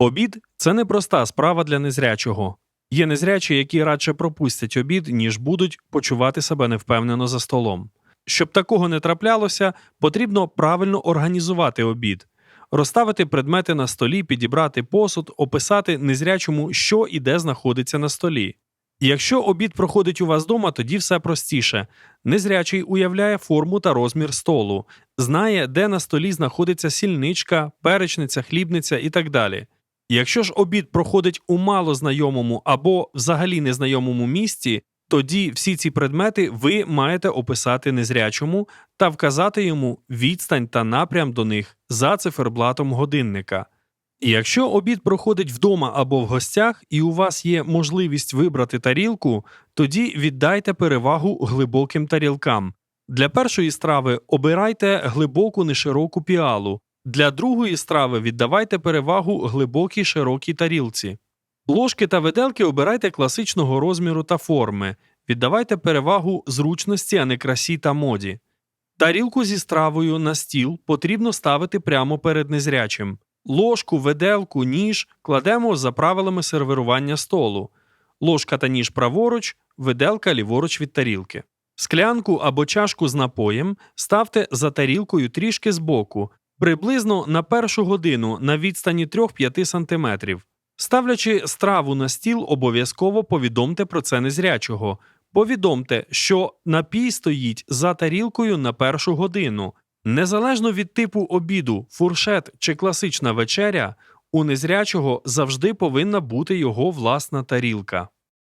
Обід це непроста справа для незрячого. Є незрячі, які радше пропустять обід, ніж будуть почувати себе невпевнено за столом. Щоб такого не траплялося, потрібно правильно організувати обід, розставити предмети на столі, підібрати посуд, описати незрячому, що і де знаходиться на столі. Якщо обід проходить у вас вдома, тоді все простіше. Незрячий уявляє форму та розмір столу, знає, де на столі знаходиться сільничка, перечниця, хлібниця і так далі. Якщо ж обід проходить у малознайомому або взагалі незнайомому місці, тоді всі ці предмети ви маєте описати незрячому та вказати йому відстань та напрям до них за циферблатом годинника. І Якщо обід проходить вдома або в гостях, і у вас є можливість вибрати тарілку, тоді віддайте перевагу глибоким тарілкам. Для першої страви обирайте глибоку нешироку піалу, для другої страви віддавайте перевагу глибокій широкій тарілці. Ложки та виделки обирайте класичного розміру та форми, віддавайте перевагу зручності, а не красі та моді. Тарілку зі стравою на стіл потрібно ставити прямо перед незрячим. Ложку, виделку, ніж кладемо за правилами сервірування столу. Ложка та ніж праворуч, виделка ліворуч від тарілки. Склянку або чашку з напоєм ставте за тарілкою трішки збоку, приблизно на першу годину на відстані 3-5 см. Ставлячи страву на стіл, обов'язково повідомте про це незрячого. Повідомте, що напій стоїть за тарілкою на першу годину. Незалежно від типу обіду, фуршет чи класична вечеря, у незрячого завжди повинна бути його власна тарілка.